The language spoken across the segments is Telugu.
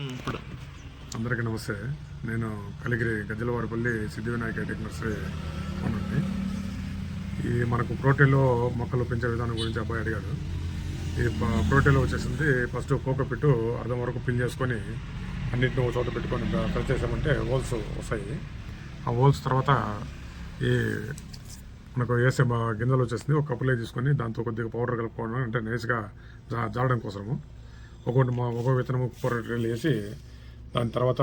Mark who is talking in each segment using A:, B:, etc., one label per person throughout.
A: ఇప్పుడు.
B: అందరికీ నమస్తే. నేను కలిగిరి గజ్జలవారిపల్లి సిద్ధివినాయక టెక్ నర్సరీ అవునండి ఈ మనకు ప్రోటీన్లో మొక్కలు పెంచే విధానం గురించి అబ్బాయి అడిగాడు. ఈ ప్రోటీన్లో వచ్చేసింది ఫస్ట్ కోకపిట్టు అర్ధం వరకు పిల్ చేసుకొని అన్నింటిని ఒక చోట పెట్టుకొని ప్రెస్ చేసామంటే హోల్స్ వస్తాయి. ఆ హోల్స్ తర్వాత ఈ మనకు వేసే గింజలు వచ్చేసింది. ఒక కప్పులే తీసుకొని దాంతో కొద్దిగా పౌడర్ కలుపుకోవడం అంటే నైస్గా జా జారడం కోసము. ఒక్కొక్కటి మా ఒక విత్తనము పొరటలు వేసి దాని తర్వాత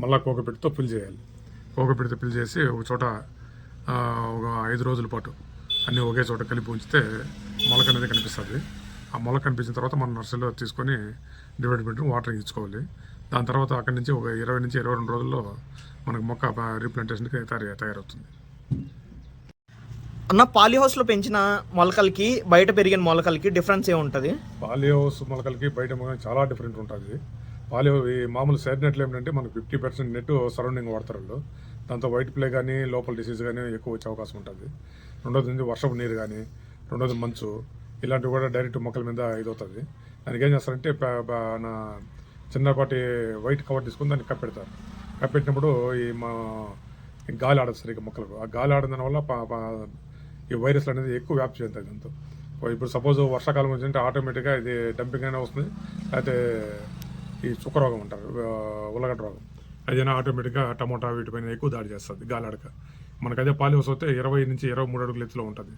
B: మళ్ళా కోకపెట్టితో ఫిల్ చేయాలి. కోకపెట్టితో ఫిల్ చేసి ఒక చోట ఒక ఐదు రోజుల పాటు అన్నీ ఒకే చోట కలిపి ఉంచితే మొలక అనేది కనిపిస్తుంది. ఆ మొలక కనిపించిన తర్వాత మనం నర్సరీలో తీసుకొని డివైడ్ పెట్టి వాటర్ ఇచ్చుకోవాలి. దాని తర్వాత అక్కడి నుంచి ఒక ఇరవై నుంచి ఇరవై రెండు రోజుల్లో మనకు మొక్క రీప్లాంటేషన్కి తయారు తయారవుతుంది.
A: అన్న పాలీ హౌస్లో పెంచిన మొలకలకి బయట పెరిగిన మొలకలకి డిఫరెన్స్ ఏముంటుంది?
B: హౌస్ మొలకలకి బయట చాలా డిఫరెంట్ ఉంటుంది. పాలీ ఈ మామూలు సైడ్ నెట్లు ఏమిటంటే మనకు ఫిఫ్టీ పర్సెంట్ నెట్ సరౌండింగ్ వాడతారు వాళ్ళు. దాంతో వైట్ ప్లే కానీ లోపల డిసీజ్ కానీ ఎక్కువ వచ్చే అవకాశం ఉంటుంది. రెండోది నుంచి వర్షపు నీరు కానీ రెండోది మంచు. ఇలాంటివి కూడా డైరెక్ట్ మొక్కల మీద ఇదవుతుంది దానికి ఏం చేస్తారంటే నా చిన్నపాటి వైట్ కవర్ తీసుకుని దాన్ని కప్పెడతారు. కప్పెట్టినప్పుడు ఈ మా ఈ గాలి ఆడదు సరిగ్గా మొక్కలకు. ఆ గాలి ఆడడం వల్ల ఈ వైరస్లు అనేది ఎక్కువ వ్యాప్తి చెందుతాయి దాంతో. ఇప్పుడు సపోజ్ వర్షాకాలం వచ్చింటే ఆటోమేటిక్గా ఇది డంపింగ్ అయినా వస్తుంది. అయితే ఈ చుక్క రోగం అంటారు ఉల్లగడ్డ రోగం. అదైనా ఆటోమేటిక్గా టమోటా వీటిపైన ఎక్కువ దాడి చేస్తుంది గాలి అడక మనకు పాలివస్ వస్తే ఇరవై నుంచి ఇరవై మూడు అడుగుల ఎత్తులో ఉంటుంది.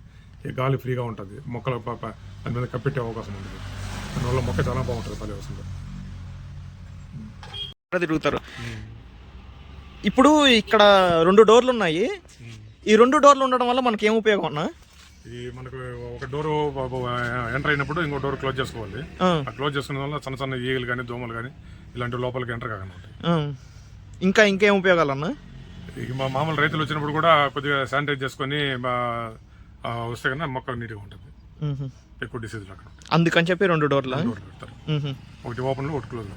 B: ఈ గాలి ఫ్రీగా ఉంటుంది. మొక్కల పాప దాని మీద కప్పెట్టే అవకాశం ఉంటుంది దానివల్ల మొక్క చాలా బాగుంటుంది పాలివసంలో
A: తిరుగుతారు. ఇప్పుడు ఇక్కడ రెండు డోర్లు ఉన్నాయి. ఈ రెండు డోర్లు ఉండడం వల్ల మనకి ఏం ఉపయోగం అన్న?
B: ఈ మనకు ఒక డోర్ ఎంటర్ అయినప్పుడు ఇంకో డోర్ క్లోజ్ చేసుకోవాలి.
A: ఆ,
B: క్లోజ్ చేసుకునే వల్ల చిన్న చిన్న ఈగలు కానీ దోమలు కానీ ఇలాంటి లోపలికి ఎంటర్ కాకుండా.
A: ఇంకా ఇంకేం ఉపయోగాలు అన్న?
B: ఇక మా మామూలు రైతులు వచ్చినప్పుడు కూడా కొద్దిగా శానిటైజ్ చేసుకొని వస్తే కన్నా మొక్క నీట్గా ఉంటుంది. ఎక్కువ డిసీజ్ రాకుండా
A: అందుకని చెప్పి రెండు డోర్ల?
B: ఒకటి ఓపెన్లో ఒకటి క్లోజ్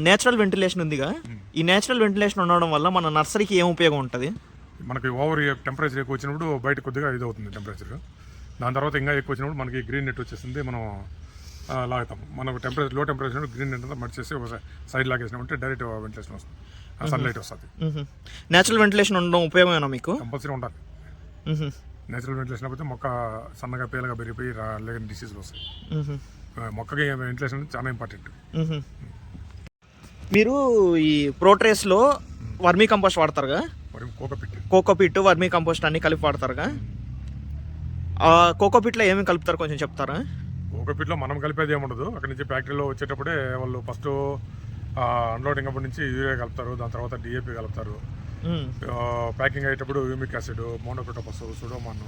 A: నేచురల్ వెంటిలేషన్ ఉందిగా. ఈ నేచురల్ వెంటిలేషన్ ఉండడం వల్ల మన నర్సరీకి ఏం ఉపయోగం ఉంటుంది?
B: మనకి ఓవర్ టెంపరేచర్ ఎక్కువ వచ్చినప్పుడు బయట కొద్దిగా ఇది అవుతుంది టెంపరేచర్. దాని తర్వాత ఇంకా ఎక్కువ వచ్చినప్పుడు మనకి గ్రీన్ నెట్ వచ్చేసింది మనం లాగుతాం. మనకు టెంపరేచర్లో టెంపరేచర్ గ్రీన్ నెట్ అంతా మడిచేసి ఒక సైడ్ లాగేసినామంటే డైరెక్ట్ వెంటిలేషన్ వస్తుంది. సన్లైట్ వస్తుంది.
A: నేచురల్ వెంటిలేషన్ ఉండడం ఉపయోగమేనా మీకు?
B: కంపల్సరీ ఉండాలి. నేచురల్ వెంటిలేషన్ అయిపోతే మొక్క సన్నగా పేలగా పెరిగిపోయి లేని డిసీజ్లు వస్తాయి. మొక్కకి వెంటిలేషన్ చాలా ఇంపార్టెంట్.
A: మీరు ఈ ప్రోట్రేస్లో వర్మీ కంపోస్ట్ వాడతారుగా? కోకోపిట్ వర్మీ కంపోస్ట్ అన్ని కలిపి వాడతారుగా? కోకోపిట్లో ఏమేమి కలుపుతారు కొంచెం చెప్తారా?
B: కోక పిట్లో మనం కలిపేది ఏముండదు. అక్కడి నుంచి ఫ్యాక్టరీలో వచ్చేటప్పుడే వాళ్ళు ఫస్ట్ అన్లోడింగ్ అప్పటి నుంచి యూరియా కలుపుతారు దాని తర్వాత డిఏపి కలుపుతారు. ప్యాకింగ్ అయ్యేటప్పుడు humic acid monocrotophos pseudomonas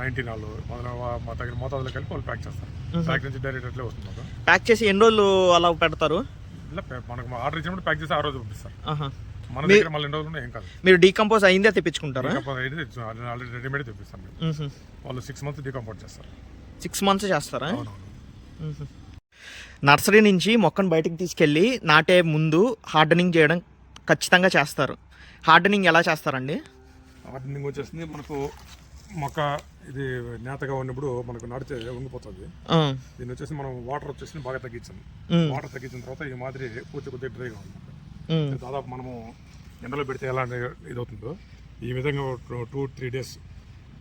B: nineteen all మొదల మా తగిన మోతాదులో కలిపి వాళ్ళు ప్యాక్ చేస్తారు. ఫ్యాక్టరీ నుంచి డైరెక్ట్ అట్లే వస్తుంది
A: ప్యాక్ చేసి ఎన్ని రోజులు అలా పెడతారు?
B: ఇలా మనకు ఆర్డర్ ఇచ్చినప్పుడు ప్యాక్ చేసి ఆ రోజు పంపిస్తారు. మన దగ్గర మళ్ళీ ఎన్ని రోజులు ఏం కాదు.
A: మీరు డీకంపోజ్ అయిందే తెప్పించుకుంటారా?
B: ఆల్రెడీ రెడీమేడ్ తెప్పిస్తాం. మేము. వాళ్ళు సిక్స్ మంత్స్ డీకంపోర్ట్ చేస్తారు.
A: సిక్స్ మంత్స్ చేస్తారా?
B: అవునవును.
A: నర్సరీ నుంచి మొక్కను బయటికి తీసుకెళ్ళి నాటే ముందు హార్డనింగ్ చేయడం ఖచ్చితంగా చేస్తారు. హార్డనింగ్ ఎలా చేస్తారండి?
B: హార్డనింగ్ వచ్చేసింది మనకు మొక్క ఇది నేతగా ఉన్నప్పుడు మనకు నడిచే ఉండిపోతుంది.
A: ఆ.
B: దీన్ని వచ్చేసి మనం వాటర్ వచ్చేసి బాగా తగ్గించాం. వాటర్ తగ్గించిన తర్వాత ఈ మాదిరి పూర్తి కొద్దిగా డ్రైగా ఉంది. దాదాపు మనము ఎండలో పెడితే ఎలా ఇది అవుతుందో ఈ విధంగా టూ త్రీ డేస్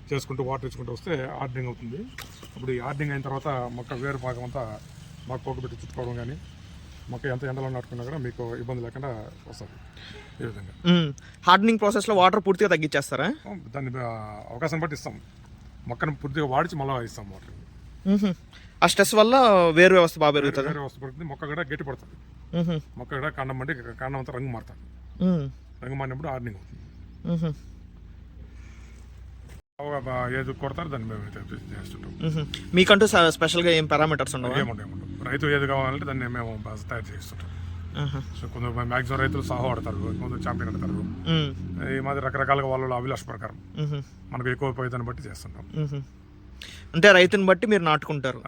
B: చేసుకుంటూ వాటర్ ఇచ్చుకుంటూ వస్తే హార్డనింగ్ అవుతుంది. అప్పుడు ఈ హార్డనింగ్ అయిన తర్వాత మొక్క వేరు భాగం అంతా బాగా పోకబెట్టి చుట్టుకోవడం కానీ మొక్క ఎంత ఎండలో నాటుకున్నా కూడా మీకు ఇబ్బంది లేకుండా వస్తుంది. ఈ విధంగా.
A: హార్డనింగ్ ప్రాసెస్లో వాటర్ పూర్తిగా తగ్గించేస్తారా?
B: దాన్ని అవకాశం బట్టి ఇస్తాం. మొక్కను పూర్తిగా వాడిచి మళ్ళీ ఇస్తాం వాటర్.
A: ఆ స్ట్రెస్ వల్ల వేరు వ్యవస్థ బాగా పెరుగుతుంది
B: వేరే వస్తు పడుతుంది మొక్క కూడా గట్టి పడుతుంది. మొక్క కూడా కాండం అంటే కాండం అంతా రంగు మారుతుంది. రంగు మారినప్పుడు హార్డనింగ్ అవుతుంది ఏది కొడతారు దాన్ని మేము చేస్తుంటాం.
A: మీకంటూ స్పెషల్గా ఏం పారామీటర్స్ ఉండవా
B: ఏముండవు రైతు ఏది కావాలంటే దాన్ని మేము తయారు చేస్తుంటాం. సో కొందరు మ్యాక్సిమం రైతులు సాహో ఆడతారు కొందరు ఛాంపియన్ ఆడతారు. ఈ మాదిరి రకరకాలుగా వాళ్ళ అభిలాష ప్రకారం. మనకు ఎక్కువ పోయేదాన్ని బట్టి చేస్తుంటాం.
A: అంటే రైతుని బట్టి మీరు నాటుకుంటారు.